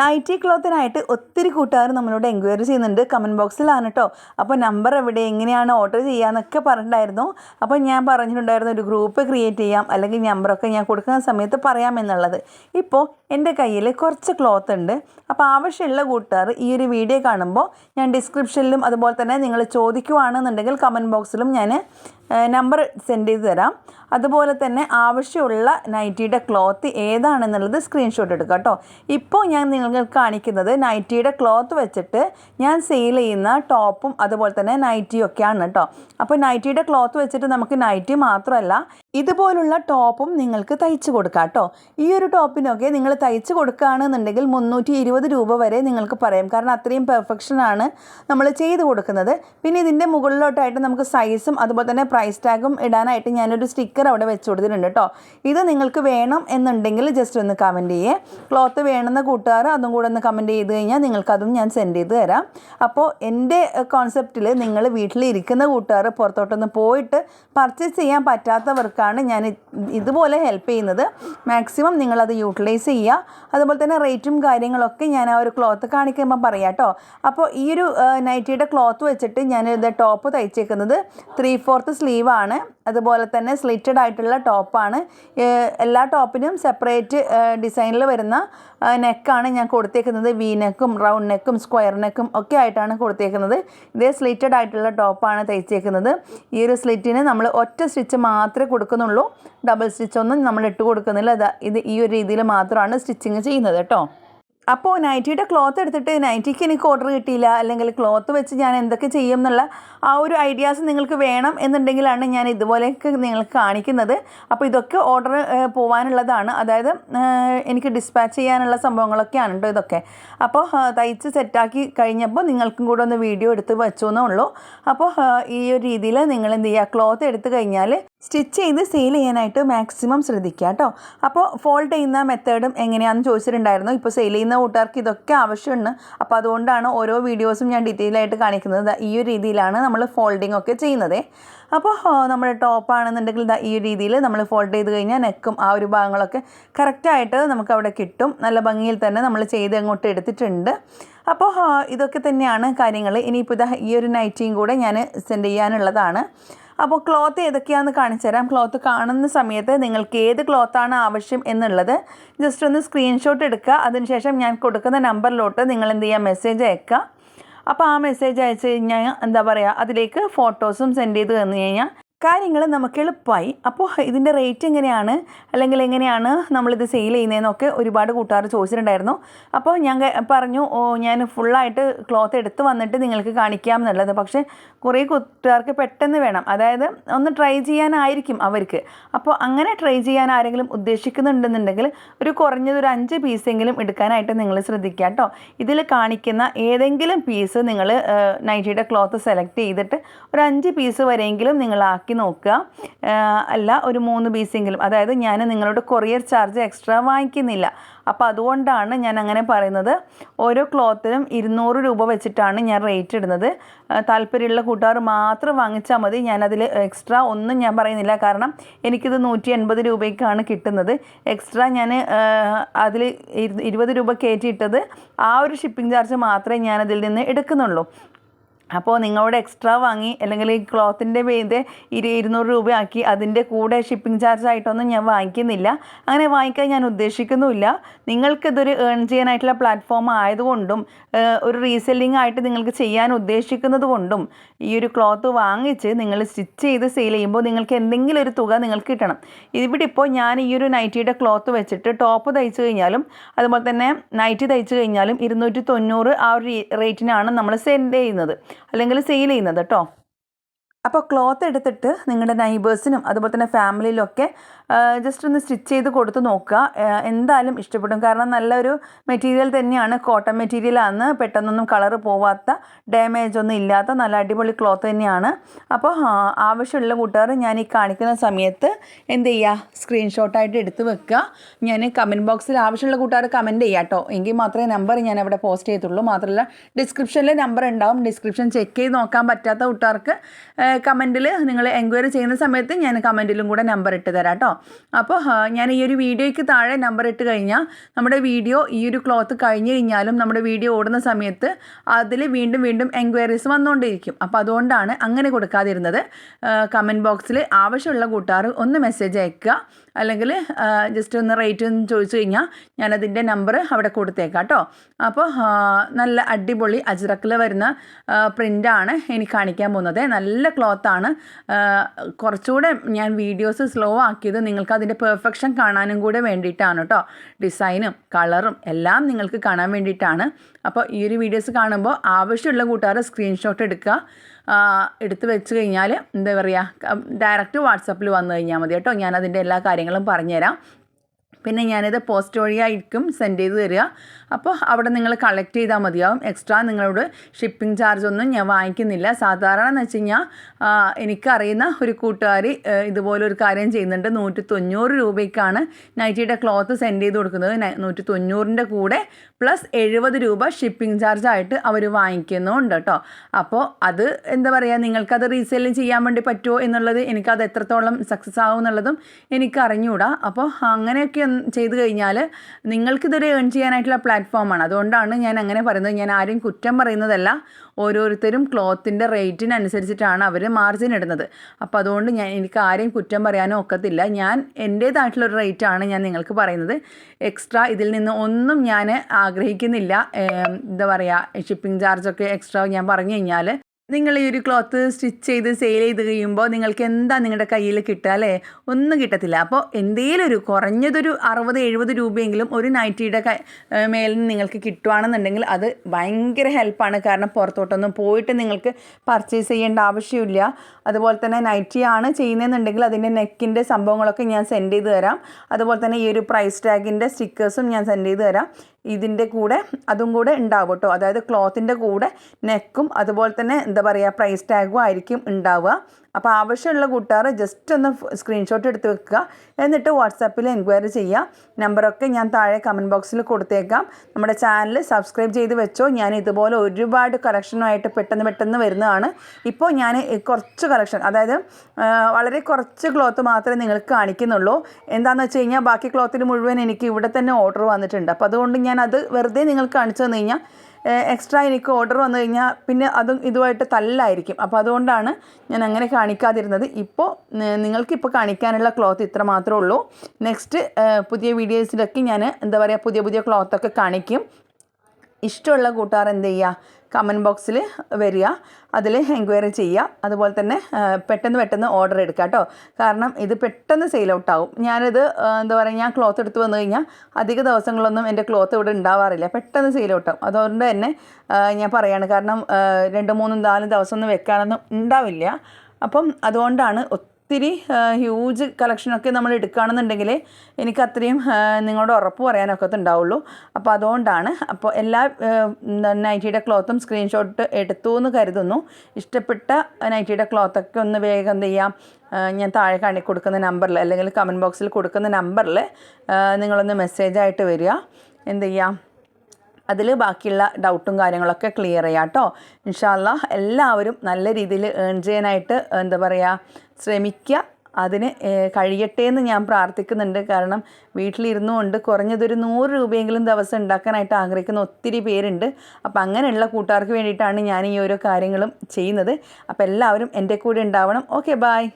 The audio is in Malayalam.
നൈറ്റി ക്ലോത്തിനായിട്ട് ഒത്തിരി കൂട്ടുകാർ നമ്മളോട് എൻക്വയറി ചെയ്യുന്നുണ്ട്. കമന്റ് ബോക്സിലാണ് കേട്ടോ അപ്പോൾ നമ്പർ എവിടെ എങ്ങനെയാണ് ഓർഡർ ചെയ്യാന്നൊക്കെ പറഞ്ഞിട്ടുണ്ടായിരുന്നു. അപ്പോൾ ഞാൻ പറഞ്ഞിട്ടുണ്ടായിരുന്നു ഒരു ഗ്രൂപ്പ് ക്രിയേറ്റ് ചെയ്യാം. അല്ലെങ്കിൽ നമ്പറൊക്കെ ഞാൻ കൊടുക്കുന്ന സമയത്ത് പറയാമെന്നുള്ളത്. ഇപ്പോൾ എന്റെ കയ്യിൽ കുറച്ച് ക്ലോത്ത് ഉണ്ട്. അപ്പോൾ ആവശ്യമുള്ള കൂട്ടുകാർ ഈ ഒരു വീഡിയോ കാണുമ്പോൾ ഞാൻ ഡിസ്ക്രിപ്ഷനിലും അതുപോലെ തന്നെ നിങ്ങൾ ചോദിക്കുവാണെന്നുണ്ടെങ്കിൽ കമന്റ് ബോക്സിലും ഞാൻ നമ്പർ സെൻഡ് ചെയ്ത് തരാം. അതുപോലെ തന്നെ ആവശ്യമുള്ള നൈറ്റിയുടെ ക്ലോത്ത് ഏതാണെന്നുള്ളത് സ്ക്രീൻഷോട്ട് എടുക്കുക കേട്ടോ. ഇപ്പോൾ ഞാൻ നിങ്ങൾക്ക് കാണിക്കുന്നത് നൈറ്റിയുടെ ക്ലോത്ത് വെച്ചിട്ട് ഞാൻ സെയിൽ ചെയ്യുന്ന ടോപ്പും അതുപോലെ തന്നെ നൈറ്റിയും ഒക്കെയാണ് കേട്ടോ. അപ്പോൾ നൈറ്റിയുടെ ക്ലോത്ത് വെച്ചിട്ട് നമുക്ക് നൈറ്റി മാത്രമല്ല ഇതുപോലുള്ള ടോപ്പും നിങ്ങൾക്ക് തയ്ച്ചു കൊടുക്കാം കേട്ടോ ഈ ഒരു ടോപ്പിനൊക്കെ നിങ്ങൾ തയ്ച്ചു കൊടുക്കുകയാണെന്നുണ്ടെങ്കിൽ മുന്നൂറ്റി ഇരുപത് രൂപ വരെ നിങ്ങൾക്ക് പറയാം. കാരണം അത്രയും പെർഫെക്ഷൻ ആണ് നമ്മൾ ചെയ്ത് കൊടുക്കുന്നത്. പിന്നെ ഇതിന്റെ മുകളിലോട്ടായിട്ട് നമുക്ക് സൈസും അതുപോലെ തന്നെ പ്രൈസ് ടാഗും ഇടാനായിട്ട് ഞാനൊരു സ്റ്റിക്കർ അവിടെ വെച്ച് കൊടുത്തിട്ടുണ്ട് കേട്ടോ ഇത് നിങ്ങൾക്ക് വേണം എന്നുണ്ടെങ്കിൽ ജസ്റ്റ് ഒന്ന് കമന്റ് ചെയ്യേ. ക്ലോത്ത് വേണമെന്ന കൂട്ടുകാർ അതും കൂടെ ഒന്ന് കമന്റ് ചെയ്ത് കഴിഞ്ഞാൽ നിങ്ങൾക്കതും ഞാൻ സെൻഡ് ചെയ്ത് തരാം. അപ്പോൾ എന്റെ കോൺസെപ്റ്റിൽ നിങ്ങൾ വീട്ടിലിരിക്കുന്ന കൂട്ടുകാർ പുറത്തോട്ടൊന്ന് പോയിട്ട് പർച്ചേസ് ചെയ്യാൻ പറ്റാത്തവർക്കാണ് ഞാൻ ഇതുപോലെ ഹെൽപ്പ് ചെയ്യുന്നത്. മാക്സിമം നിങ്ങളത് യൂട്ടിലൈസ് ചെയ്യുക. അതുപോലെ തന്നെ റേറ്റും കാര്യങ്ങളൊക്കെ ഞാൻ ആ ഒരു ക്ലോത്ത് കാണിക്കുമ്പോൾ പറയാം കേട്ടോ അപ്പോൾ ഈ ഒരു നൈറ്റിയുടെ ക്ലോത്ത് വെച്ചിട്ട് ഞാൻ ഇത് ടോപ്പ് തയ്ച്ചേക്കുന്നത് ത്രീ ഫോർത്ത് ആണ്. അതുപോലെ തന്നെ സ്ലിറ്റഡ് ആയിട്ടുള്ള ടോപ്പാണ് എല്ലാ ടോപ്പിനും സെപ്പറേറ്റ് ഡിസൈനിൽ വരുന്ന നെക്കാണ് ഞാൻ കൊടുത്തേക്കുന്നത്. വി നെക്കും റൗണ്ട് നെക്കും സ്ക്വയർ നെക്കും ഒക്കെ ആയിട്ടാണ് കൊടുത്തേക്കുന്നത്. ഇതേ സ്ലിറ്റഡ് ആയിട്ടുള്ള ടോപ്പാണ് തയ്ച്ചേക്കുന്നത്. ഈ ഒരു സ്ലിറ്റിന് നമ്മൾ ഒറ്റ സ്റ്റിച്ച് മാത്രമേ കൊടുക്കുന്നുള്ളൂ ഡബിൾ സ്റ്റിച്ച് ഒന്നും നമ്മൾ ഇട്ട് കൊടുക്കുന്നില്ല. ഇത് ഈ ഒരു രീതിയിൽ മാത്രമാണ് സ്റ്റിച്ചിങ് ചെയ്യുന്നത് കേട്ടോ. അപ്പോൾ നൈറ്റിയുടെ ക്ലോത്ത് എടുത്തിട്ട് നൈറ്റിക്ക് എനിക്ക് ഓർഡർ കിട്ടിയില്ല. അല്ലെങ്കിൽ ക്ലോത്ത് വെച്ച് ഞാൻ എന്തൊക്കെ ചെയ്യും എന്നുള്ള ആ ഒരു ഐഡിയാസ് നിങ്ങൾക്ക് വേണം എന്നുണ്ടെങ്കിലാണ് ഞാൻ ഇതുപോലെയൊക്കെ നിങ്ങൾക്ക് കാണിക്കുന്നത്. അപ്പോൾ ഇതൊക്കെ ഓർഡർ പോകാനുള്ളതാണ് അതായത് എനിക്ക് ഡിസ്പാച്ച് ചെയ്യാനുള്ള സംഭവങ്ങളൊക്കെയാണ് കേട്ടോ ഇതൊക്കെ. അപ്പോൾ തയ്ച്ച് സെറ്റാക്കി കഴിഞ്ഞപ്പോൾ നിങ്ങൾക്കും കൂടെ ഒന്ന് വീഡിയോ എടുത്ത് വെച്ചു എന്നേ ഉള്ളൂ അപ്പോൾ ഈ ഒരു രീതിയിൽ നിങ്ങൾ എന്ത് ചെയ്യുക? ക്ലോത്ത് എടുത്തു കഴിഞ്ഞാൽ സ്റ്റിച്ച് ചെയ്ത് സെയിൽ ചെയ്യാനായിട്ട് മാക്സിമം ശ്രദ്ധിക്കുക കേട്ടോ. അപ്പോൾ ഫോൾഡ് ചെയ്യുന്ന മെത്തേഡും എങ്ങനെയാണെന്ന് ചോദിച്ചിട്ടുണ്ടായിരുന്നു. ഇപ്പോൾ സെയിൽ ചെയ്യുന്ന കൂട്ടുകാർക്ക് ഇതൊക്കെ ആവശ്യമുണ്ട് അപ്പോൾ അതുകൊണ്ടാണ് ഓരോ വീഡിയോസും ഞാൻ ഡീറ്റെയിൽ ആയിട്ട് കാണിക്കുന്നത്. ഈ ഒരു രീതിയിലാണ് നമ്മൾ ഫോൾഡിംഗ് ഒക്കെ ചെയ്യുന്നത്. അപ്പോൾ നമ്മുടെ ടോപ്പാണെന്നുണ്ടെങ്കിൽ ഇതാ ഈ രീതിയിൽ നമ്മൾ ഫോൾഡ് ചെയ്ത് കഴിഞ്ഞാൽ നെക്കും ആ ഒരു ഭാഗങ്ങളൊക്കെ കറക്റ്റായിട്ട് നമുക്ക് അവിടെ കിട്ടും. നല്ല ഭംഗിയിൽ തന്നെ നമ്മൾ ചെയ്ത് അങ്ങോട്ട് എടുത്തിട്ടുണ്ട്. അപ്പോൾ ഇതൊക്കെ തന്നെയാണ് കാര്യങ്ങൾ. ഇനിയിപ്പോൾ ഇതാ ഈ ഒരു നൈറ്റിയും കൂടെ ഞാൻ സെൻഡ് ചെയ്യാനുള്ളതാണ്. അപ്പോൾ ക്ലോത്ത് ഏതൊക്കെയാണെന്ന് കാണിച്ചു തരാം. ക്ലോത്ത് കാണുന്ന സമയത്ത് നിങ്ങൾക്ക് ഏത് ക്ലോത്താണ് ആവശ്യം എന്നുള്ളത് ജസ്റ്റ് ഒന്ന് സ്ക്രീൻഷോട്ട് എടുക്കുക. അതിനുശേഷം ഞാൻ കൊടുക്കുന്ന നമ്പറിലോട്ട് നിങ്ങൾ എന്ത് ചെയ്യുക? മെസ്സേജ് അയക്കുക. അപ്പോൾ ആ മെസ്സേജ് അയച്ചു കഴിഞ്ഞാൽ എന്താ പറയുക? അതിലേക്ക് ഫോട്ടോസും സെൻഡ് ചെയ്ത് തന്നു കഴിഞ്ഞാൽ കാര്യങ്ങൾ നമുക്ക് എളുപ്പമായി അപ്പോൾ ഇതിന്റെ റേറ്റ് എങ്ങനെയാണ്? അല്ലെങ്കിൽ എങ്ങനെയാണ് നമ്മളിത് സെയിൽ ചെയ്യുന്നതെന്നൊക്കെ ഒരുപാട് കൂട്ടുകാർ ചോദിച്ചിട്ടുണ്ടായിരുന്നു. അപ്പോൾ ഞാൻ പറഞ്ഞു ഓ ഞാൻ ഫുള്ളായിട്ട് ക്ലോത്ത് എടുത്ത് വന്നിട്ട് നിങ്ങൾക്ക് കാണിക്കാം എന്നുള്ളത്. പക്ഷേ കുറേ കൂട്ടുകാർക്ക് പെട്ടെന്ന് വേണം. അതായത് ഒന്ന് ട്രൈ ചെയ്യാനായിരിക്കും അവർക്ക്. അപ്പോൾ അങ്ങനെ ട്രൈ ചെയ്യാൻ ആരെങ്കിലും ഉദ്ദേശിക്കുന്നുണ്ടെന്നുണ്ടെങ്കിൽ ഒരു കുറഞ്ഞത് ഒരു അഞ്ച് പീസെങ്കിലും എടുക്കാനായിട്ട് നിങ്ങൾ ശ്രദ്ധിക്കുക കേട്ടോ. ഇതിൽ കാണിക്കുന്ന ഏതെങ്കിലും പീസ് നിങ്ങൾ നൈറ്റിയുടെ ക്ലോത്ത് സെലക്ട് ചെയ്തിട്ട് ഒരു അഞ്ച് പീസ് വരെയെങ്കിലും നിങ്ങൾ ആക്കി നോക്കുക. അല്ല ഒരു മൂന്ന് പീസെങ്കിലും. അതായത് ഞാൻ നിങ്ങളോട് കൊറിയർ ചാർജ് എക്സ്ട്രാ വാങ്ങിക്കുന്നില്ല. അപ്പോൾ അതുകൊണ്ടാണ് ഞാൻ അങ്ങനെ പറയുന്നത്. ഓരോ ക്ലോത്തിനും ഇരുന്നൂറ് രൂപ വെച്ചിട്ടാണ് ഞാൻ റേറ്റ് ഇടുന്നത്. താല്പര്യമുള്ള കൂട്ടുകാർ മാത്രം വാങ്ങിച്ചാൽ മതി. ഞാനതിൽ എക്സ്ട്രാ ഒന്നും ഞാൻ പറയുന്നില്ല. കാരണം എനിക്കിത് നൂറ്റി എൺപത് രൂപയ്ക്കാണ് കിട്ടുന്നത്. എക്സ്ട്രാ ഞാൻ അതിൽ ഇരുപത് രൂപ കയറ്റിയിട്ടത് ആ ഒരു ഷിപ്പിംഗ് ചാർജ് മാത്രമേ ഞാനതിൽ നിന്ന് എടുക്കുന്നുള്ളൂ. അപ്പോൾ നിങ്ങളോട് എക്സ്ട്രാ വാങ്ങി അല്ലെങ്കിൽ ഈ ക്ലോത്തിന്റെ പെയ്ത് ഇരു ഇരുന്നൂറ് രൂപയാക്കി അതിന്റെ കൂടെ ഷിപ്പിംഗ് ചാർജ് ആയിട്ടൊന്നും ഞാൻ വാങ്ങിക്കുന്നില്ല. അങ്ങനെ വാങ്ങിക്കാൻ ഞാൻ ഉദ്ദേശിക്കുന്നുമില്ല. നിങ്ങൾക്കിതൊരു ഏൺ ചെയ്യാനായിട്ടുള്ള പ്ലാറ്റ്ഫോം ആയതുകൊണ്ടും ഒരു റീസെല്ലിംഗ് ആയിട്ട് നിങ്ങൾക്ക് ചെയ്യാൻ ഉദ്ദേശിക്കുന്നത് കൊണ്ടും ഈ ഒരു ക്ലോത്ത് വാങ്ങിച്ച് നിങ്ങൾ സ്റ്റിച്ച് ചെയ്ത് സെയിൽ ചെയ്യുമ്പോൾ നിങ്ങൾക്ക് എന്തെങ്കിലും ഒരു തുക നിങ്ങൾക്ക് കിട്ടണം. ഇവിടെ ഇപ്പോൾ ഞാൻ ഈ ഒരു നൈറ്റിയുടെ ക്ലോത്ത് വെച്ചിട്ട് ടോപ്പ് തയ്ച്ചു കഴിഞ്ഞാലും അതുപോലെ തന്നെ നൈറ്റി തയ്ച്ചു കഴിഞ്ഞാലും ഇരുന്നൂറ്റി തൊണ്ണൂറ് ആ ഒരു റേറ്റിനാണ് നമ്മൾ സെൻഡ് ചെയ്യുന്നത്. അല്ലെങ്കിൽ സെയിൽ ചെയ്യുന്നത് കേട്ടോ അപ്പോൾ ക്ലോത്ത് എടുത്തിട്ട് നിങ്ങളുടെ നൈബേഴ്സിനും അതുപോലെ തന്നെ ഫാമിലിയിലൊക്കെ ജസ്റ്റ് ഒന്ന് സ്റ്റിച്ച് ചെയ്ത് കൊടുത്ത് നോക്കുക. എന്തായാലും ഇഷ്ടപ്പെടും. കാരണം നല്ലൊരു മെറ്റീരിയൽ തന്നെയാണ്. കോട്ടൺ മെറ്റീരിയലാണ് പെട്ടെന്നൊന്നും കളർ പോവാത്ത ഡാമേജ് ഒന്നും ഇല്ലാത്ത നല്ല അടിപൊളി ക്ലോത്ത് തന്നെയാണ്. അപ്പോൾ ആവശ്യമുള്ള കൂട്ടുകാർ ഞാൻ ഈ കാണിക്കുന്ന സമയത്ത് എന്ത് ചെയ്യുക സ്ക്രീൻഷോട്ടായിട്ട് എടുത്ത് വെക്കുക. ഞാൻ കമന്റ് ബോക്സിൽ ആവശ്യമുള്ള കൂട്ടുകാർ കമന്റ് ചെയ്യാം കേട്ടോ. എങ്കിൽ മാത്രമേ നമ്പർ ഞാൻ അവിടെ പോസ്റ്റ് ചെയ്യത്തുള്ളൂ. മാത്രമല്ല ഡിസ്ക്രിപ്ഷനിൽ നമ്പർ ഉണ്ടാവും. ഡിസ്ക്രിപ്ഷൻ ചെക്ക് ചെയ്ത് നോക്കാൻ പറ്റാത്ത കൂട്ടുകാർക്ക് കമന്റിൽ നിങ്ങൾ എൻക്വയറി ചെയ്യുന്ന സമയത്ത് ഞാൻ കമന്റിലും കൂടെ നമ്പർ ഇട്ട് തരാം കേട്ടോ. അപ്പോൾ ഞാൻ ഈ ഒരു വീഡിയോയ്ക്ക് താഴെ നമ്പർ ഇട്ട് കഴിഞ്ഞാൽ നമ്മുടെ വീഡിയോ ഈ ഒരു ക്ലോത്ത് കഴിഞ്ഞ് കഴിഞ്ഞാലും നമ്മുടെ വീഡിയോ ഓടുന്ന സമയത്ത് അതിൽ വീണ്ടും വീണ്ടും എൻക്വയറീസ് വന്നുകൊണ്ടിരിക്കും. അപ്പോൾ അതുകൊണ്ടാണ് അങ്ങനെ കൊടുക്കാതിരുന്നത്. കമന്റ് ബോക്സിൽ ആവശ്യമുള്ള കൂട്ടുകാർ ഒന്ന് മെസ്സേജ് അയക്കുക. അല്ലെങ്കിൽ ജസ്റ്റ് ഒന്ന് റേറ്റ് ഒന്ന് ചോദിച്ചു കഴിഞ്ഞാൽ ഞാനതിന്റെ നമ്പർ അവിടെ കൊടുത്തേക്കാം കേട്ടോ. അപ്പോൾ നല്ല അടിപൊളി അജ്രക്കിൽ വരുന്ന പ്രിന്റാണ് എനിക്ക് കാണിക്കാൻ പോകുന്നത്. നല്ല ക്ലോത്താണ് കുറച്ചുകൂടെ ഞാൻ വീഡിയോസ് സ്ലോ ആക്കിയത് നിങ്ങൾക്ക് അതിന്റെ പെർഫെക്ഷൻ കാണാനും കൂടെ വേണ്ടിയിട്ടാണ് കേട്ടോ. ഡിസൈനും കളറും എല്ലാം നിങ്ങൾക്ക് കാണാൻ വേണ്ടിയിട്ടാണ്. അപ്പോൾ ഈ ഒരു വീഡിയോസ് കാണുമ്പോൾ ആവശ്യമുള്ള കൂട്ടുകാർ സ്ക്രീൻഷോട്ട് എടുക്കുക. എടുത്ത് വെച്ച് കഴിഞ്ഞാൽ എന്താ പറയുക ഡയറക്റ്റ് വാട്സപ്പിൽ വന്നു കഴിഞ്ഞാൽ മതി കേട്ടോ. ഞാൻ അതിന്റെ എല്ലാ കാര്യങ്ങളും പറഞ്ഞുതരാം. പിന്നെ ഞാനിത് പോസ്റ്റ് വഴിയായിരിക്കും സെൻഡ് ചെയ്ത് തരിക. അപ്പോൾ അവിടെ നിങ്ങൾ കളക്ട് ചെയ്താൽ മതിയാവും. എക്സ്ട്രാ നിങ്ങളോട് ഷിപ്പിംഗ് ചാർജ് ഒന്നും ഞാൻ വാങ്ങിക്കുന്നില്ല. സാധാരണ എന്ന് വെച്ച് കഴിഞ്ഞാൽ എനിക്കറിയുന്ന ഒരു കൂട്ടുകാർ ഇതുപോലൊരു കാര്യം ചെയ്യുന്നുണ്ട്. നൂറ്റി തൊണ്ണൂറ് രൂപയ്ക്കാണ് നൈറ്റിയുടെ ക്ലോത്ത് സെൻഡ് ചെയ്ത് കൊടുക്കുന്നത്. നൂറ്റി തൊണ്ണൂറിന്റെ കൂടെ പ്ലസ് എഴുപത് രൂപ ഷിപ്പിംഗ് ചാർജായിട്ട് അവർ വാങ്ങിക്കുന്നുണ്ട് കേട്ടോ. അപ്പോൾ അത് എന്താ പറയുക നിങ്ങൾക്കത് റീസെയിൽ ചെയ്യാൻ വേണ്ടി പറ്റുമോ എന്നുള്ളത് എനിക്കത് എത്രത്തോളം സക്സസ് ആവും എന്നുള്ളതും എനിക്ക് അറിഞ്ഞുകൂടാ അപ്പോൾ അങ്ങനെയൊക്കെ ചെയ്ത് കഴിഞ്ഞാൽ നിങ്ങൾക്കിതൊരു ഏൺ ചെയ്യാനായിട്ടുള്ള പ്ലാറ്റ്ഫോമാണ് അതുകൊണ്ടാണ് ഞാൻ അങ്ങനെ പറയുന്നത്. ഞാൻ ആരും കുറ്റം പറയുന്നതല്ല. ഓരോരുത്തരും ക്ലോത്തിന്റെ റേറ്റിനനുസരിച്ചിട്ടാണ് അവർ മാർജിൻ ഇടുന്നത്. അപ്പോൾ അതുകൊണ്ട് ഞാൻ എനിക്ക് ആരെയും കുറ്റം പറയാനോ ഒക്കത്തില്ല. ഞാൻ എന്റേതായിട്ടുള്ളൊരു റേറ്റാണ് ഞാൻ നിങ്ങൾക്ക് പറയുന്നത്. എക്സ്ട്രാ ഇതിൽ നിന്ന് ഒന്നും ഞാൻ ആഗ്രഹിക്കുന്നില്ല. എന്താ പറയുക ഷിപ്പിംഗ് ചാർജൊക്കെ എക്സ്ട്രാ ഞാൻ പറഞ്ഞു കഴിഞ്ഞാൽ നിങ്ങൾ ഈ ഒരു ക്ലോത്ത് സ്റ്റിച്ച് ചെയ്ത് സെയിൽ ചെയ്ത് കഴിയുമ്പോൾ നിങ്ങൾക്ക് എന്താ നിങ്ങളുടെ കയ്യിൽ കിട്ടുക അല്ലേ? ഒന്നും കിട്ടത്തില്ല. അപ്പോൾ എന്തെങ്കിലും ഒരു കുറഞ്ഞതൊരു അറുപത് എഴുപത് രൂപയെങ്കിലും ഒരു നൈറ്റിയുടെ മേലിൽ നിങ്ങൾക്ക് കിട്ടുവാണെന്നുണ്ടെങ്കിൽ അത് ഭയങ്കര ഹെൽപ്പാണ്. കാരണം പുറത്തോട്ടൊന്നും പോയിട്ട് നിങ്ങൾക്ക് പർച്ചേസ് ചെയ്യേണ്ട ആവശ്യമില്ല. അതുപോലെ തന്നെ നൈറ്റിയാണ് ചെയ്യുന്നതെന്നുണ്ടെങ്കിൽ അതിന്റെ നെക്കിന്റെ സംഭവങ്ങളൊക്കെ ഞാൻ സെൻഡ് ചെയ്ത് തരാം. അതുപോലെ തന്നെ ഈ ഒരു പ്രൈസ് ടാഗിന്റെ സ്റ്റിക്കേഴ്സും ഞാൻ സെൻഡ് ചെയ്ത് തരാം. ഇതിന്റെ കൂടെ അതും കൂടെ ഉണ്ടാവും കേട്ടോ. അതായത് ക്ലോത്തിന്റെ കൂടെ നെക്കും അതുപോലെ തന്നെ എന്താ പറയുക പ്രൈസ് ടാഗും ആയിരിക്കും ഉണ്ടാവുക. അപ്പോൾ ആവശ്യമുള്ള കൂട്ടുകാർ ജസ്റ്റ് ഒന്ന് സ്ക്രീൻഷോട്ട് എടുത്ത് വെക്കുക. എന്നിട്ട് വാട്സാപ്പിൽ എൻക്വയറി ചെയ്യുക. നമ്പറൊക്കെ ഞാൻ താഴെ കമന്റ് ബോക്സിൽ കൊടുത്തേക്കാം. നമ്മുടെ ചാനൽ സബ്സ്ക്രൈബ് ചെയ്ത് വെച്ചോ. ഞാൻ ഇതുപോലെ ഒരുപാട് കളക്ഷനുമായിട്ട് പെട്ടെന്ന് പെട്ടെന്ന് വരുന്നതാണ്. ഇപ്പോൾ ഞാൻ കുറച്ച് കളക്ഷൻ അതായത് വളരെ കുറച്ച് ക്ലോത്ത് മാത്രമേ നിങ്ങൾക്ക് കാണിക്കുന്നുള്ളൂ. എന്താണെന്ന് വെച്ച് കഴിഞ്ഞാൽ ബാക്കി ക്ലോത്തിന് മുഴുവൻ എനിക്ക് ഇവിടെ തന്നെ ഓർഡർ വന്നിട്ടുണ്ട്. അപ്പോൾ അതുകൊണ്ട് ഞാൻ അത് വെറുതെ നിങ്ങൾക്ക് കാണിച്ചു തന്നു കഴിഞ്ഞാൽ എക്സ്ട്രാ എനിക്ക് ഓർഡർ വന്നു കഴിഞ്ഞാൽ പിന്നെ അതും ഇതുമായിട്ട് തല്ലായിരിക്കും. അപ്പോൾ അതുകൊണ്ടാണ് ഞാൻ അങ്ങനെ കാണിക്കാതിരുന്നത്. ഇപ്പോൾ നിങ്ങൾക്കിപ്പോൾ കാണിക്കാനുള്ള ക്ലോത്ത് ഇത്ര മാത്രമേ ഉള്ളൂ. നെക്സ്റ്റ് പുതിയ വീഡിയോസിലൊക്കെ ഞാൻ എന്താ പറയുക പുതിയ പുതിയ ക്ലോത്തൊക്കെ കാണിക്കും. ഇഷ്ടമുള്ള കൂട്ടുകാർ എന്ത് ചെയ്യുക? കമന്റ് ബോക്സിൽ വരിക. അതിൽ എൻക്വയറി ചെയ്യുക. അതുപോലെ തന്നെ പെട്ടെന്ന് പെട്ടെന്ന് ഓർഡർ എടുക്കുക കേട്ടോ. കാരണം ഇത് പെട്ടെന്ന് സെയിൽ ഔട്ട് ആവും. ഞാനിത് എന്താ പറയുക ഞാൻ ക്ലോത്ത് എടുത്ത് വന്നു കഴിഞ്ഞാൽ അധിക ദിവസങ്ങളൊന്നും എന്റെ ക്ലോത്ത് ഇവിടെ ഉണ്ടാവാറില്ല. പെട്ടെന്ന് സെയിൽ ഔട്ട് ആവും. അതുകൊണ്ട് തന്നെ ഞാൻ പറയാണ് കാരണം രണ്ട് മൂന്നും നാലും ദിവസമൊന്നും വെക്കാനൊന്നും ഉണ്ടാവില്ല. അപ്പം അതുകൊണ്ടാണ് ഒത്തിരി ഹ്യൂജ് കളക്ഷനൊക്കെ നമ്മൾ എടുക്കുകയാണെന്നുണ്ടെങ്കിൽ എനിക്ക് അത്രയും നിങ്ങളോട് ഉറപ്പ് പറയാനൊക്കെ ഉണ്ടാവുള്ളൂ. അപ്പോൾ അതുകൊണ്ടാണ് അപ്പോൾ എല്ലാ നൈറ്റിയുടെ ക്ലോത്തും സ്ക്രീൻഷോട്ട് എടുത്തു എന്ന് കരുതുന്നു. ഇഷ്ടപ്പെട്ട നൈറ്റിയുടെ ക്ലോത്തൊക്കെ ഒന്ന് വേഗം എന്ത് ചെയ്യാം? ഞാൻ താഴെ കാണി കൊടുക്കുന്ന നമ്പറിൽ അല്ലെങ്കിൽ കമന്റ് ബോക്സിൽ കൊടുക്കുന്ന നമ്പറിൽ നിങ്ങളൊന്ന് മെസ്സേജായിട്ട് വരിക. എന്ത് ചെയ്യാം? അതിൽ ബാക്കിയുള്ള ഡൗട്ടും കാര്യങ്ങളൊക്കെ ക്ലിയർ ചെയ്യാം കേട്ടോ. ഇൻഷാല്ല എല്ലാവരും നല്ല രീതിയിൽ ഏൺ ചെയ്യാനായിട്ട് എന്താ പറയുക ശ്രമിക്കുക അതിന് കഴിയട്ടെ എന്ന് ഞാൻ പ്രാർത്ഥിക്കുന്നുണ്ട്. കാരണം വീട്ടിലിരുന്നു കൊണ്ട് കുറഞ്ഞതൊരു നൂറ് രൂപയെങ്കിലും ദിവസം ഉണ്ടാക്കാനായിട്ട് ആഗ്രഹിക്കുന്ന ഒത്തിരി പേരുണ്ട്. അപ്പോൾ അങ്ങനെയുള്ള കൂട്ടുകാർക്ക് വേണ്ടിയിട്ടാണ് ഞാൻ ഈ ഓരോ കാര്യങ്ങളും ചെയ്യുന്നത്. അപ്പോൾ എല്ലാവരും എന്റെ കൂടെ ഉണ്ടാവണം. Okay bye